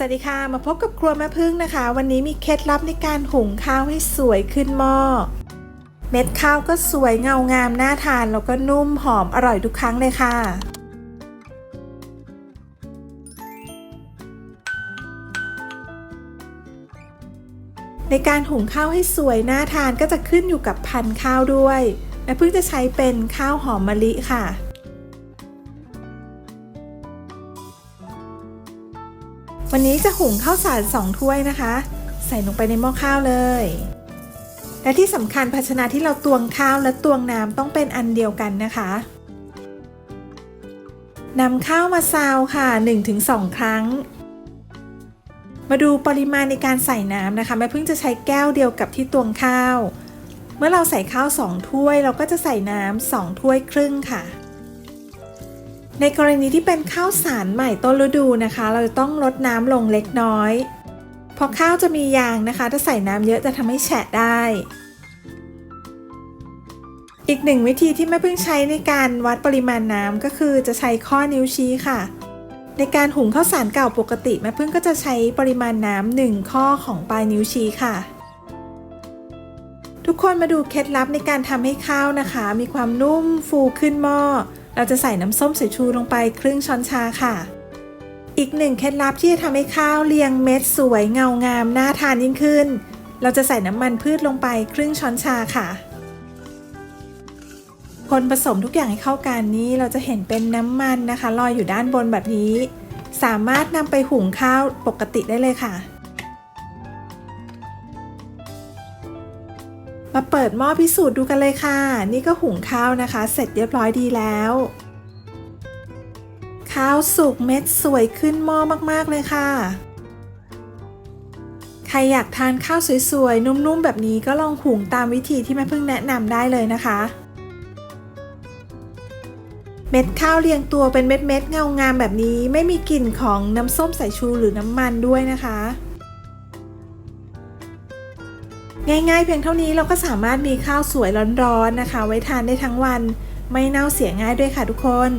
สวัสดีค่ะ มาพบกับครัวแม่พึ่งนะคะ วันนี้มีเคล็ดลับในการหุงข้าวให้สวยขึ้นหม้อ เม็ดข้าวก็สวยเงางามน่าทาน แล้วก็นุ่มหอมอร่อยทุกครั้งเลยค่ะ ในการหุงข้าวให้สวยน่าทานก็จะขึ้นอยู่กับพันธุ์ข้าวด้วยแม่พึ่งจะใช้เป็นข้าวหอมมะลิค่ะ วันนี้จะหุงข้าวสารสองถ้วยนะคะ ใส่ลงไปในหม้อข้าวเลย และที่สำคัญภาชนะที่เราตวงข้าวและตวงน้ำต้องเป็นอันเดียวกันนะคะนำข้าวมาซาวค่ะ 1-2 ครั้ง มาดูปริมาณในการใส่น้ำนะคะแม่พึ่งจะใช้แก้วเดียวกับที่ตวงข้าว เมื่อเราใส่ข้าว 2 ถ้วย เราก็จะใส่น้ำ2ถ้วยครึ่งค่ะ ในกรณีที่เป็นข้าวสารใหม่ต้นฤดูนะคะ เราจะต้องลดน้ำลงเล็กน้อยเพราะข้าวจะมียางนะคะ ถ้าใส่น้ำเยอะจะทำให้แฉะได้ อีกหนึ่งวิธีที่แม่พิ่งใช้ในการวัดปริมาณน้ำก็คือจะใช้ข้อนิ้วชี้ค่ะ ในการหุงข้าวสารเก่าปกติแม่พึ่งก็จะใช้ปริมาณน้ำหนึ่งข้อของปลายนิ้วชี้ค่ะทุกคนมาดูเคล็ดลับในการทำให้ข้าวนะคะ มีความนุ่มฟูขึ้นหม้อ เราจะใส่น้ำส้มสายชูลงไปครึ่งช้อนชาค่ะ อีกหนึ่งเคล็ดลับที่จะทำให้ข้าวเรียงเม็ดสวยเงางามน่าทานยิ่งขึ้น เราจะใส่น้ำมันพืชลงไปครึ่งช้อนชาค่ะ คนผสมทุกอย่างให้เข้ากันนี้เราจะเห็นเป็นน้ำมันนะคะลอยอยู่ด้านบนแบบนี้ สามารถนำไปหุงข้าวปกติได้เลยค่ะ มาเปิดหม้อพิสูจน์ดูกันเลยค่ะ นี่ก็หุงข้าวนะคะ เสร็จเรียบร้อยดีแล้ว ข้าวสุกเม็ดสวยขึ้นหม้อมากๆเลยค่ะ ใครอยากทานข้าวสวยๆ นุ่มๆ แบบนี้ก็ลองหุงตามวิธีที่แม่พึ่งแนะนำได้เลยนะคะ เม็ดข้าวเรียงตัวเป็นเม็ดๆ เงางามแบบนี้ ไม่มีกลิ่นของน้ำส้มสายชูหรือน้ำมันด้วยนะคะ ง่ายๆ เพียงเท่านี้เราก็สามารถมีข้าวสวยร้อนๆนะคะ ไว้ทานได้ทั้งวันไม่เน่าเสียง่ายด้วยค่ะทุกคน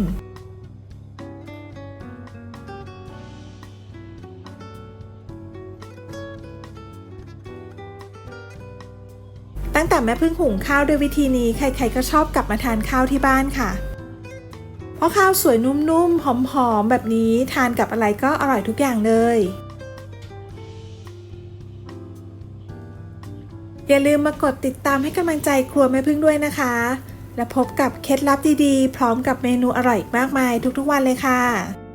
ตั้งแต่แม่พึ่งหุงข้าวด้วยวิธีนี้ ใครๆก็ชอบกลับมาทานข้าวที่บ้านค่ะ เพราะข้าวสวยนุ่มๆหอมๆแบบนี้ทานกับอะไรก็อร่อยทุกอย่างเลย อย่าลืมมากดติดตามให้กำลังใจครัวแม่พึ่งด้วยนะคะ และพบกับเคล็ดลับดีๆ พร้อมกับเมนูอร่อยมากมายทุกๆวันเลยค่ะ